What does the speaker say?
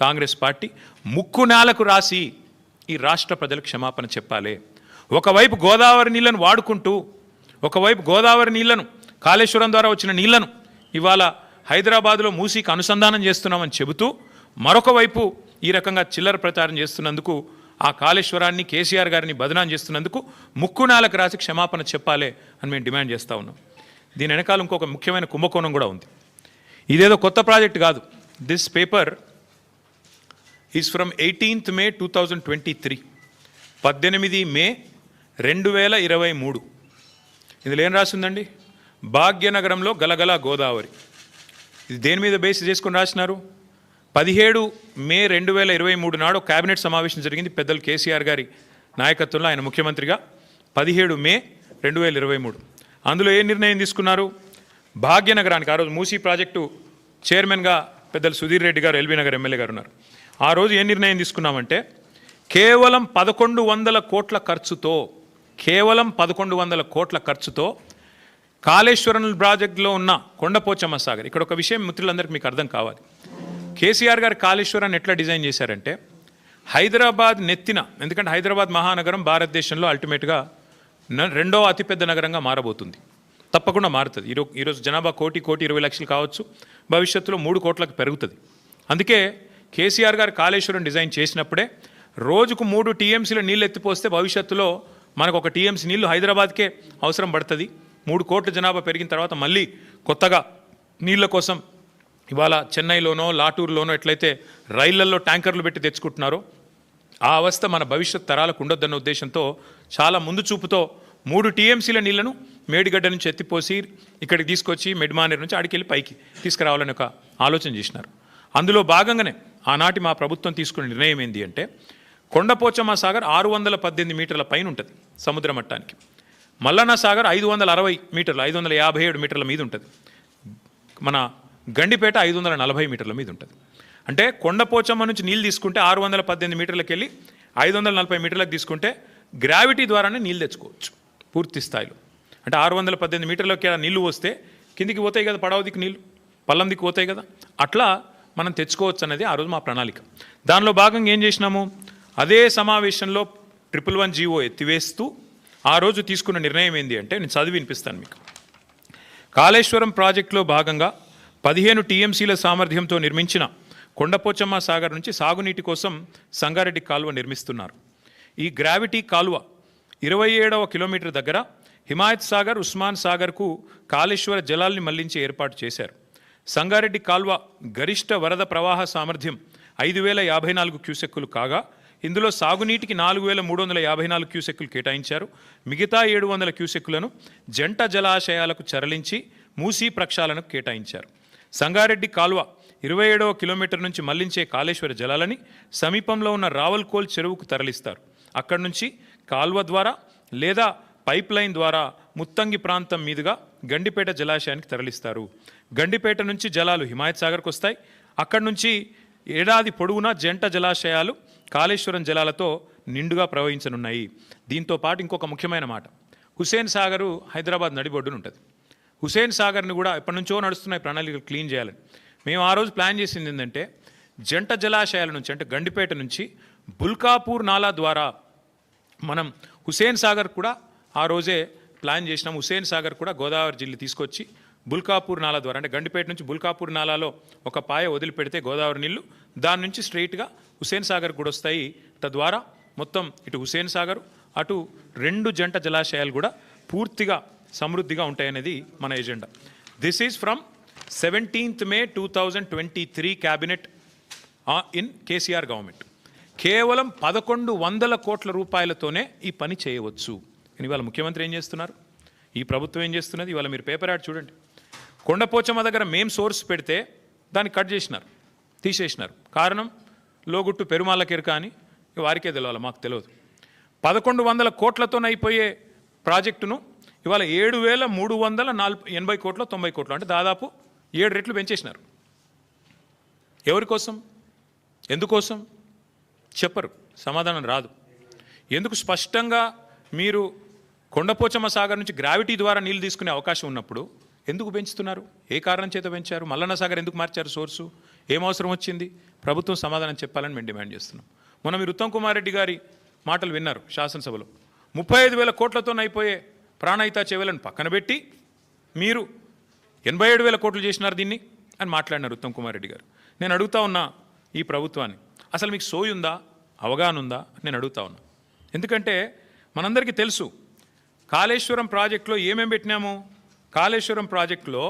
Congress party ముక్కు నేలకు రాసి ఈ రాష్ట్ర ప్రజలకు క్షమాపణ చెప్పాలి. ఒకవైపు గోదావరి నీళ్ళను వాడుకుంటూ ఒకవైపు గోదావరి నీళ్ళను కాళేశ్వరం ద్వారా వచ్చిన నీళ్ళను ఇవాళ హైదరాబాద్లో మూసీకి అనుసంధానం చేస్తున్నామని చెబుతూ మరొక వైపు ఈ రకంగా చిల్లర ప్రచారం చేస్తున్నందుకు ఆ కాళేశ్వరాన్ని కేసీఆర్ గారిని బదనాం చేస్తున్నందుకు ముక్కు నాలకు రాసి క్షమాపణ చెప్పాలి అని మేము డిమాండ్ చేస్తూ ఉన్నాం. దీని వెనకాల ఇంకొక ముఖ్యమైన కుంభకోణం కూడా ఉంది. ఇదేదో కొత్త ప్రాజెక్ట్ కాదు. This paper is from eighteenth May two thousand twenty three పద్దెనిమిది మే రెండు వేల ఇరవై మూడు. ఇందులో ఏం రాసిందండి? భాగ్యనగరంలో గలగల గోదావరి. ఇది దేని మీద బేస్ చేసుకొని రాసినారు? పదిహేడు మే రెండు వేల ఇరవై మూడు నాడు కేబినెట్ సమావేశం జరిగింది పెద్దలు కేసీఆర్ గారి నాయకత్వంలో ఆయన ముఖ్యమంత్రిగా. పదిహేడు మే రెండు వేల ఇరవై మూడు. అందులో ఏ నిర్ణయం తీసుకున్నారు? భాగ్యనగరానికి. ఆ రోజు మూసీ ప్రాజెక్టు చైర్మన్గా పెద్దలు సుధీర్ రెడ్డి గారు ఎల్బీ నగర్ ఎమ్మెల్యే గారు ఉన్నారు. ఆ రోజు ఏ నిర్ణయం తీసుకున్నామంటే కేవలం పదకొండు వందల కోట్ల ఖర్చుతో కేవలం పదకొండు వందల కోట్ల ఖర్చుతో కాళేశ్వరం ప్రాజెక్టులో ఉన్న కొండపోచమ్మ సాగర్. ఇక్కడ ఒక విషయం మిత్రులందరికీ మీకు అర్థం కావాలి. కేసీఆర్ గారు కాళేశ్వరాన్ని ఎట్లా డిజైన్ చేశారంటే హైదరాబాద్ నెత్తిన ఎందుకంటే హైదరాబాద్ మహానగరం భారతదేశంలో అల్టిమేట్గా న- రెండో అతిపెద్ద నగరంగా మారబోతుంది. తప్పకుండా మారుతుంది. ఈరోజు ఈరోజు జనాభా కోటి కోటి ఇరవై లక్షలు కావచ్చు. భవిష్యత్తులో మూడు కోట్లకు పెరుగుతుంది. అందుకే కేసీఆర్ గారు కాళేశ్వరం డిజైన్ చేసినప్పుడే రోజుకు మూడు టీఎంసీల నీళ్ళు ఎత్తిపోస్తే భవిష్యత్తులో మనకు ఒక టీఎంసీ నీళ్ళు హైదరాబాద్కే అవసరం పడుతుంది. మూడు కోట్ల జనాభా పెరిగిన తర్వాత మళ్ళీ కొత్తగా నీళ్ళ కోసం ఇవాళ చెన్నైలోనో లాటూరులోనో ఎట్లయితే రైళ్ళల్లో ట్యాంకర్లు పెట్టి తెచ్చుకుంటున్నారో ఆ అవస్థ మన భవిష్యత్ తరాలకు ఉండొద్దన్న ఉద్దేశంతో చాలా ముందు చూపుతో మూడు టీఎంసీల నీళ్ళను మేడిగడ్డ నుంచి ఎత్తిపోసి ఇక్కడికి తీసుకొచ్చి మెడ్మానేర్ నుంచి అడికెళ్ళి పైకి తీసుకురావాలని ఒక ఆలోచన చేసినారు. అందులో భాగంగానే ఆనాటి మా ప్రభుత్వం తీసుకున్న నిర్ణయం ఏంటి అంటే కొండపోచమ్మ సాగర్ ఆరు వందల పద్దెనిమిది మీటర్ల పైన ఉంటుంది సముద్ర మట్టానికి. మల్లన్న సాగర్ ఐదు వందల అరవై మీటర్లు ఐదు వందల యాభై ఏడు మీటర్ల మీద ఉంటుంది. మన గండిపేట ఐదు వందల నలభై మీటర్ల మీద ఉంటుంది. అంటే కొండపోచమ్మ నుంచి నీళ్ళు తీసుకుంటే ఆరు వందల పద్దెనిమిది మీటర్లకు వెళ్ళి ఐదు వందల నలభై మీటర్లకు తీసుకుంటే గ్రావిటీ ద్వారానే నీళ్ళు తెచ్చుకోవచ్చు పూర్తి స్థాయిలో. అంటే ఆరు వందల పద్దెనిమిది మీటర్లకి నీళ్ళు వస్తే కిందికి పోతాయి కదా పడవ దిక్కు నీళ్ళు పల్లం దిక్కు పోతాయి కదా. అట్లా మనం తెచ్చుకోవచ్చు అనేది ఆ రోజు మా ప్రణాళిక. దానిలో భాగంగా ఏం చేసినాము? అదే సమావేశంలో ట్రిపుల్ వన్ జీవో ఎత్తివేస్తూ ఆ రోజు తీసుకున్న నిర్ణయం ఏంటి అంటే నేను చదివి వినిపిస్తాను మీకు. కాళేశ్వరం ప్రాజెక్టులో భాగంగా పదిహేను టీఎంసీల సామర్థ్యంతో నిర్మించిన కొండపోచమ్మ సాగర్ నుంచి సాగునీటి కోసం సంగారెడ్డి కాలువ నిర్మిస్తున్నారు. ఈ గ్రావిటీ కాలువ ఇరవై ఏడవ కిలోమీటర్ దగ్గర హిమాయత్ సాగర్ ఉస్మాన్ సాగర్కు కాళేశ్వర జలాల్ని మళ్ళించి ఏర్పాటు చేశారు. సంగారెడ్డి కాల్వ గరిష్ట వరద ప్రవాహ సామర్థ్యం ఐదు వేల యాభై నాలుగు క్యూసెక్కులు కాగా ఇందులో సాగునీటికి నాలుగు వేల మూడు వందల యాభై నాలుగు క్యూసెక్కులు కేటాయించారు. మిగతా ఏడు వందల క్యూసెక్కులను జంట జలాశయాలకు చరలించి మూసీ ప్రక్షాళనకు కేటాయించారు. సంగారెడ్డి కాల్వ ఇరవై ఏడవ కిలోమీటర్ నుంచి మళ్ళించే కాళేశ్వర జలాలని సమీపంలో ఉన్న రావల్కోల్ చెరువుకు తరలిస్తారు. అక్కడి నుంచి కాల్వ ద్వారా లేదా పైప్ లైన్ ద్వారా ముత్తంగి ప్రాంతం మీదుగా గండిపేట జలాశయానికి తరలిస్తారు. గండిపేట నుంచి జలాలు హిమాయత్ సాగర్కు వస్తాయి. అక్కడి నుంచి ఏడాది పొడవునా జంట జలాశయాలు కాళేశ్వరం జలాలతో నిండుగా ప్రవహించనున్నాయి. దీంతో పాటు ఇంకొక ముఖ్యమైన మాట. హుసేన్ సాగరు హైదరాబాద్ నడిబొడ్డున ఉంటుంది. హుసేన్ సాగర్ని కూడా ఎప్పటి నుంచో నడుస్తున్నాయి ప్రణాళికలు క్లీన్ చేయాలని. మేము ఆ రోజు ప్లాన్ చేసింది ఏంటంటే జంట జలాశయాల నుంచి అంటే గండిపేట నుంచి బుల్కాపూర్ నాలా ద్వారా మనం హుసేన్ సాగర్ కూడా ఆ రోజే ప్లాన్ చేసినాం. హుసేన్ సాగర్ కూడా గోదావరి జిల్లా తీసుకొచ్చి బుల్కాపూర్ నాలా ద్వారా అంటే గండిపేట నుంచి బుల్కాపూర్ నాలాలో ఒక పాయ వదిలిపెడితే గోదావరి నీళ్ళు. దాని నుంచి స్ట్రైట్గా హుసేన్ సాగర్ కూడా వస్తాయి తద్వారా మొత్తం ఇటు హుసేన్ సాగర్ అటు రెండు జంట జలాశయాలు కూడా పూర్తిగా సమృద్ధిగా ఉంటాయనేది మన agenda. This is from seventeenth May two thousand twenty three cabinet in KCR government కేవలం పదకొండు వందల కోట్ల రూపాయలతోనే ఈ పని చేయవచ్చు. కానీ ఇవాళ ముఖ్యమంత్రి ఏం చేస్తున్నారు? ఈ ప్రభుత్వం ఏం చేస్తున్నది? ఇవాళ మీరు పేపర్ యాడ్ చూడండి. కొండపోచమ్మ దగ్గర మేం సోర్స్ పెడితే దాన్ని కట్ చేసినారు తీసేసినారు. కారణం? లోగుట్టు పెరుమాళ్ళకెరక అని వారికే తెలవాలి మాకు తెలియదు పదకొండు వందల కోట్లతో అయిపోయే ప్రాజెక్టును ఇవాళ ఏడు వేల మూడు వందల నాలుగు ఎనభై కోట్ల తొంభై కోట్లు అంటే దాదాపు ఏడు రెట్లు పెంచేసినారు. ఎవరి కోసం? ఎందుకోసం? చెప్పరు సమాధానం రాదు. ఎందుకు స్పష్టంగా మీరు కొండపోచమ్మ సాగర్ నుంచి గ్రావిటీ ద్వారా నీళ్ళు తీసుకునే అవకాశం ఉన్నప్పుడు ఎందుకు పెంచుతున్నారు? ఏ కారణం చేత పెంచారు? మల్లన్న సాగర్ ఎందుకు మార్చారు సోర్సు? ఏం అవసరం వచ్చింది? ప్రభుత్వం సమాధానం చెప్పాలని మేము డిమాండ్ చేస్తున్నాం. మొన్న మీరు ఉత్తమ్ కుమార్ రెడ్డి గారి మాటలు విన్నారు శాసనసభలో. ముప్పై ఐదు వేల కోట్లతో అయిపోయే ప్రాణహిత చెవులను పక్కన పెట్టి మీరు ఎనభై ఏడు వేల కోట్లు చేసినారు దీన్ని అని మాట్లాడినారు ఉత్తమ్ కుమార్ రెడ్డి గారు. నేను అడుగుతా ఉన్నా ఈ ప్రభుత్వాన్ని. అసలు మీకు సోయి ఉందా? అవగాహన ఉందా? నేను అడుగుతా ఉన్నా. ఎందుకంటే మనందరికీ తెలుసు కాళేశ్వరం ప్రాజెక్టులో ఏమేమి పెట్టినాము? కాళేశ్వరం ప్రాజెక్టులో